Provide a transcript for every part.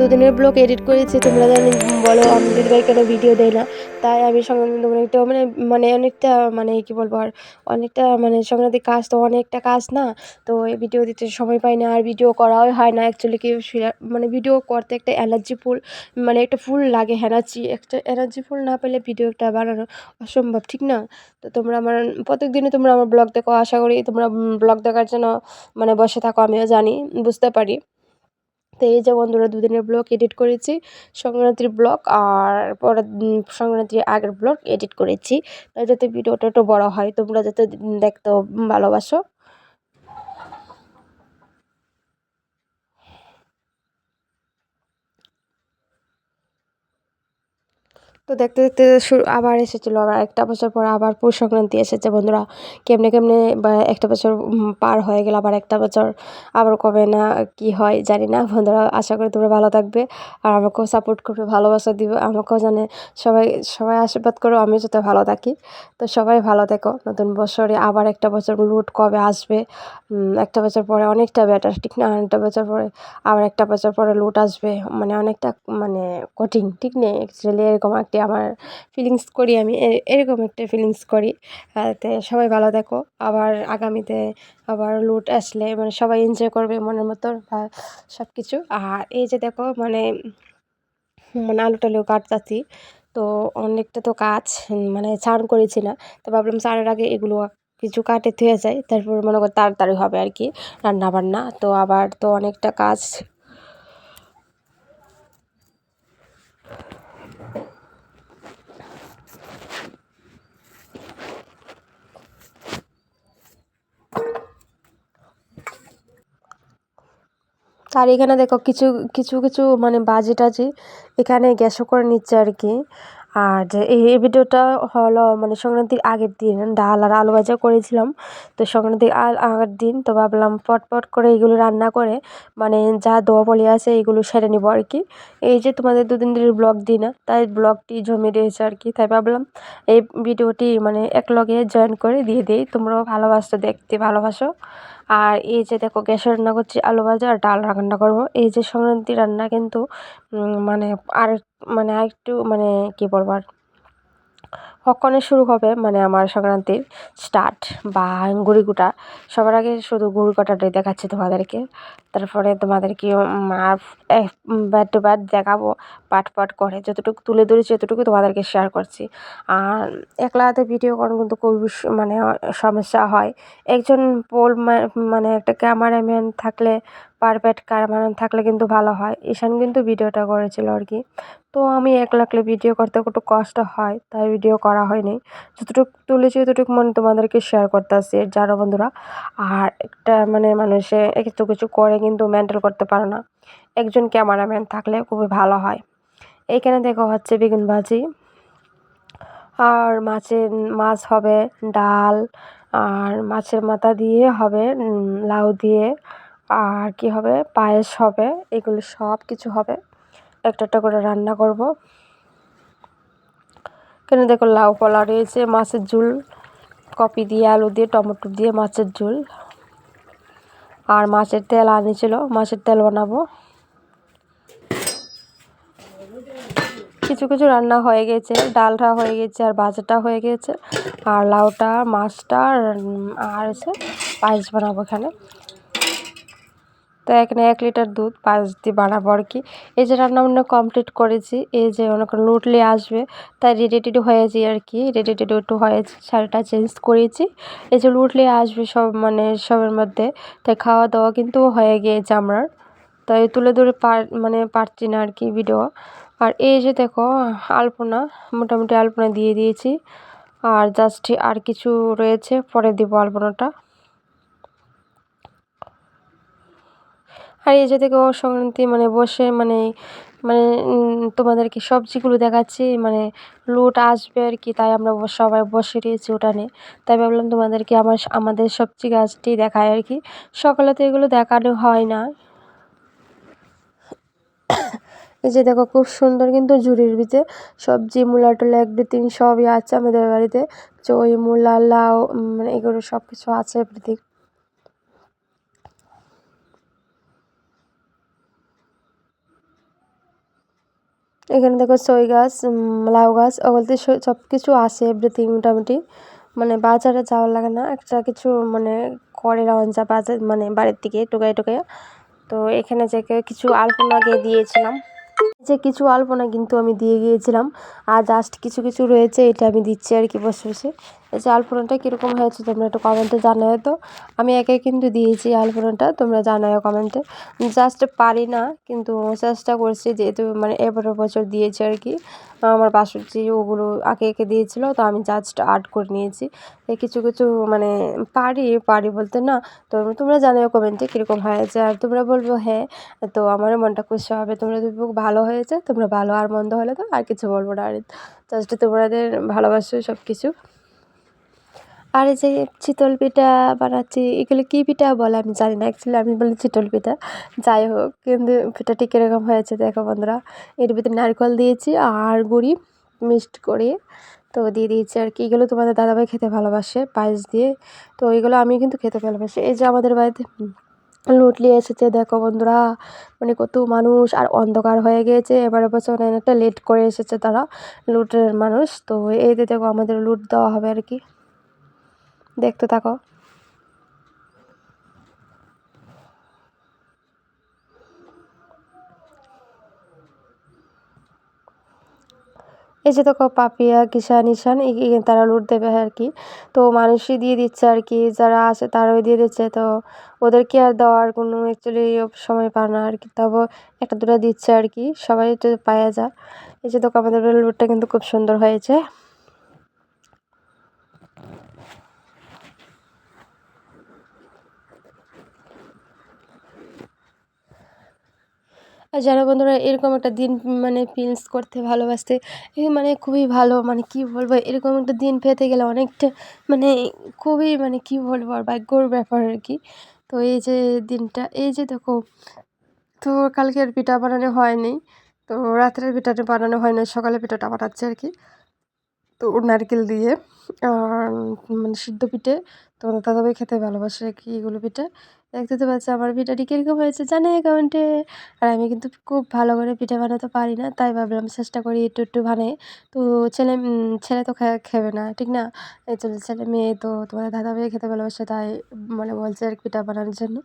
দুদিনের blog edit করেছি, তোমরা জানি, বলো, আমি দিদিভাই কেন ভিডিও দেয় না? তাই আমি সংক্রান্তি অনেকটা মানে মানে অনেকটা মানে কি বলব, আর অনেকটা মানে সংক্রান্তি কাজ তো অনেকটা কাজ না? তো এই ভিডিও দিতে সময় পাই না, আর ভিডিও করাও হয় না অ্যাকচুয়ালি কি মানে ভিডিও করতে একটা এনার্জি ফুল মানে একটা ফুল লাগে এনার্জি একটা এনার্জি ফুল না পেলে ভিডিওটা বানানো অসম্ভব, ঠিক না? তো তোমরা আমার প্রত্যেক দিনে তোমরা আমার ব্লগ দেখো, আশা করি তোমরা ব্লগ দেখার জন্য মানে বসে থাকো, আমিও জানি, বুঝতে পারি। তো এই যে বন্ধুরা দুদিনের ব্লগ এডিট করেছি, সংক্রান্তির ব্লগ আর পরের সংক্রান্তির আগের ব্লগ এডিট করেছি। যাতে ভিডিওটা একটু বড়ো হয়, তোমরা যাতে দেখতে ভালোবাসো। তো দেখতে দেখতে শুরু, আবার এসেছিল, আবার একটা বছর পর আবার পৌষ সংক্রান্তি এসেছে বন্ধুরা। কেমনে কেমনে বা একটা বছর পার হয়ে গেল, আবার একটা বছর, আবার কবে না কি হয় জানি না। বন্ধুরা, আশা করি তোমরা ভালো থাকবে আর আমাকেও সাপোর্ট করবে, ভালোবাসা দিবে, আমাকেও জানে সবাই সবাই আশীর্বাদ করো আমি যাতে ভালো থাকি। তো সবাই ভালো থেকো, নতুন বছরে আবার একটা বছর লুট কবে আসবে? একটা বছর পরে অনেকটা ব্যাটার ঠিক না? একটা বছর পরে আবার একটা বছর পরে লুট আসবে মানে অনেকটা মানে কঠিন, ঠিক নেই? অ্যাকচুয়ালি এরকম একটি আমার ফিলিংস করি আমি এরকম একটা ফিলিংস করি। তে সবাই ভালো দেখো আবার আগামীতে আবার লুট আসলে মানে সবাই এনজয় করবে মনের মতো সব কিছু আর এই যে দেখো মানে মানে আলু টালু কাটতাছি, তো অনেকটা তো কাজ মানে চান করেছি না। তো ভাবলাম চানের আগে এগুলো কিছু কাটে থুয়ে যায় তারপর মনে কর তাড়াতাড়ি হবে আর কি রান্না বান্না তো আবার তো অনেকটা কাজ আর এখানে দেখো কিছু কিছু কিছু মানে বাজি টাজি এখানে গ্যাসও করে নিচ্ছে আর কি আর এই ভিডিওটা হলো মানে সংক্রান্তির আগের দিন, ডাল আর আলু ভাজা করেছিলাম। তো সংক্রান্তির আগের দিন তো ভাবলাম পটপট করে এগুলো রান্না করে মানে যা দোয়া বলি আছে এগুলো সেরে নিবো আর কি এই যে তোমাদের দুদিন ধরে ব্লগ দিই না তাই ব্লগটি জমে রয়েছে আর কি তাই ভাবলাম এই ভিডিওটি মানে একলগে জয়েন করে দিয়ে দিই। তোমরাও ভালোবাসো, দেখতে ভালোবাসো। আর এই যে দেখো গ্যাসে রান্না করছি আলু ভাজা আর ডাল রান্না করব। এই যে সংক্রান্তি রান্না কিন্তু মানে আর মানে আরেকটু মানে কী বলব আর, কখনই শুরু হবে মানে আমার সংক্রান্তির স্টার্ট বা গুড়িগুটা সবার আগে শুধু গুড়িগুটাটাই দেখাচ্ছি তোমাদেরকে। তারপরে তোমাদেরকে ব্যাট টু ব্যাট দেখাবো পাট পাট করে, যতটুকু তুলে ধরেছি যতটুকু তোমাদেরকে শেয়ার করছি। আর একলা হাতে ভিডিও করার কিন্তু খুবই মানে সমস্যা হয়। একজন পোল মানে একটা ক্যামেরাম্যান থাকলে পারফেক্ট ক্যামেরাম্যান থাকলে কিন্তু ভালো হয়। ঈশান কিন্তু ভিডিওটা করেছিল আর কি। তো আমি এক লাখলে ভিডিও করতে একটু কষ্ট হয়, তাই ভিডিও করা হয়নি। যতটুকু তুলেছি ততটুকু মানে তোমাদেরকে শেয়ার করতে আসছি, জানো বন্ধুরা। আর একটা মানে মানুষে একটু কিছু করে কিন্তু মেনটেন করতে পারে না। একজন ক্যামেরাম্যান থাকলে খুবই ভালো হয়। এইখানে দেখো হচ্ছে বেগুন ভাজি। আর মাছের, মাছ হবে ডাল, আর মাছের মাথা দিয়ে হবে লাউ দিয়ে, আর কি হবে, পায়েস হবে, এগুলো সব কিছু হবে। একটা একটা করে রান্না করব। কেন দেখো লাউ কলা রয়েছে, মাছের ঝুল, কপি দিয়ে, আলু দিয়ে, টমেটো দিয়ে মাছের ঝুল। আর মাছের তেল আনিছিল, মাছের তেল বানাবো। কিছু কিছু রান্না হয়ে গেছে, ডালটা হয়ে গেছে, আর ভাজাটা হয়ে গেছে, আর লাউটা, মাছটা আর হচ্ছে পায়েস বানাবো এখানে। তো এখানে এক লিটার দুধ, পাঁচ দিয়ে বানাবো আর কি। এই যে রান্না বান্না কমপ্লিট করেছি, এই যে অনেক লুটলি আসবে, তাই রেডি টেডি হয়েছি আর কি। রেডি টেডি একটু হয়েছে শাড়িটা চেঞ্জ করেছি। এই যে লুটলি আসবে সব মানে সবের মধ্যে, তাই খাওয়া দাওয়া কিন্তু হয়ে গিয়েছে আমার। তাই তুলে ধরে পার মানে পারছি না আর কি ভিডিও আর এই যে দেখো, আলপনা, মোটামুটি আলপনা দিয়ে দিয়েছি। আর জাস্ট আর কিছু রয়েছে, পরে দিব আলপনাটা। আর এই যে থেকে সংক্রান্তি মানে বসে মানে মানে তোমাদেরকে সবজিগুলো দেখাচ্ছি মানে লুট আসবে আর কি, তাই আমরা সবাই বসে রয়েছি উঠানে তাই ভাবলাম তোমাদেরকে আমার আমাদের সবজি গাছটি দেখায় আর কি, সকালে তো এগুলো দেখানো হয় না। এই যে দেখো খুব সুন্দর কিন্তু ঝুড়ির ভিতরে সবজি মূলা টুলা এভরিথিং সবই আছে আমাদের বাড়িতে। চই মূলা লাউ মানে এগুলো সব কিছু আছে এভরিথিং এখানে দেখো সই গাছ লাউ গাছ, ওগুলোতে সব কিছু আসে এভরিথিং মোটামুটি। মানে বাজারে যাওয়ার লাগে না, একটা কিছু মানে করে যা বাজার মানে বাড়ির দিকে টোকায় টোকাই তো এখানে যে কিছু আলপনা গিয়ে দিয়েছিলাম। যে কিছু আলপনা কিন্তু আমি দিয়ে গিয়েছিলাম। আর জাস্ট কিছু কিছু রয়েছে, এটা আমি দিচ্ছি আর কি বসে বসে। এই যে আলপনাটা কীরকম হয়েছে তোমরা একটু কমেন্টে জানাও তো। আমি একে কিন্তু দিয়েছি আলপনাটা তোমরা জানাও কমেন্টে। জাস্ট পারি না, কিন্তু চেষ্টা করছি যেহেতু মানে এবারও বছর দিয়েছি আর কি। আমার বাসুর্চি ওগুলো আঁকে এঁকে দিয়েছিলো, তো আমি জাস্ট আর্ট করে নিয়েছি। কিছু কিছু মানে পারি পারি বলতে না, তো তোমরা জানাও কমেন্টে কীরকম হয়েছে। আর তোমরা বলব হ্যাঁ তো আমারও মনটা খুশি হবে। তোমরা যদি ভালো হয়েছে, তোমরা ভালো আর মন্দ হলে তো আর কিছু বলব না আর জাস্ট তোমাদের ভালোবাসো সব কিছু আর এই যে চিতল পিঠা বানাচ্ছি, এগুলো কী পিঠা বলে আমি জানি না। অ্যাকচুয়ালি আমি বলি চিতল পিঠা। যাই হোক, কিন্তু পিঠাটি কীরকম হয়েছে, দেখো বন্ধুরা। এর ভিতরে নারকেল দিয়েছি আর গুড়ি মিক্সড করে, তো দিয়ে দিয়েছি আর কি। এগুলো তোমাদের দাদাভাই খেতে ভালোবাসে, পায়েস দিয়ে। তো এইগুলো আমি কিন্তু খেতে ভালোবাসি। এই যে আমাদের বাড়িতে লুটলি এসেছে, দেখো বন্ধুরা। মানে কত মানুষ, আর অন্ধকার হয়ে গিয়েছে। এবারে বছর অনেকটা লেট করে এসেছে তারা, লুটের মানুষ। তো এই দেখো আমাদের লুট দেওয়া হবে আর কি। দেখতে থাকো। এই যে দেখো পাপিয়া, কিষান ইশান তারা লুট দেবে আর কি। তো মানুষই দিয়ে দিচ্ছে আর কি, যারা আছে তারাই দিয়ে দিচ্ছে। তো ওদেরকে আর দেওয়ার কোনো অ্যাকচুয়ালি সময় পায় না আর কি। তবু একটা দুটো দিচ্ছে আর কি, সবাই একটু পাওয়া যায়। এই যে দেখো আমাদের লুটটা কিন্তু খুব সুন্দর হয়েছে। আর যারা বন্ধুরা এরকম একটা দিন মানে ফিলস করতে ভালোবাসতে মানে খুবই ভালো মানে কি বলব, এরকম একটা দিন পেতে গেলে অনেকটা মানে খুবই মানে কি বলব, আর ভাগ্যর ব্যাপার আর কি। তো এই যে দিনটা, এই যে দেখো, তো কালকে আর পিঠা বানানো হয়নি, তো রাত্রের পিঠাটা বানানো হয় না সকালে পিঠাটা বানাচ্ছে আর কি। তো নারকেল দিয়ে আর মানে সিদ্ধ পিঠে তো দাদাভাই খেতে ভালোবাসে কি এগুলো পিঠা? দেখতে তো পাচ্ছি আমার পিঠাটি কীরকম হয়েছে জানে কমেন্টে আর আমি কিন্তু খুব ভালো করে পিঠা বানাতে পারি না, তাই ভাবলাম চেষ্টা করি একটু একটু বানাই। তো ছেলে ছেলে তো খেবে না, ঠিক না? এই চলে ছেলে মেয়ে, তো তোমাদের দাদা ভাই খেতে ভালোবাসে, তাই মানে বলছে আর পিঠা বানানোর জন্য।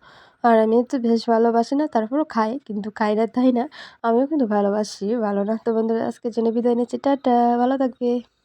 আর আমি তো বেশ ভালোবাসি না, তারপরও খাই, কিন্তু খাই না, তাই না? আমিও কিন্তু ভালোবাসি, ভালো না? তো বন্ধুরা, আজকের জন্য বিদায় নিচ্ছি, টাটা, ভালো থাকবে।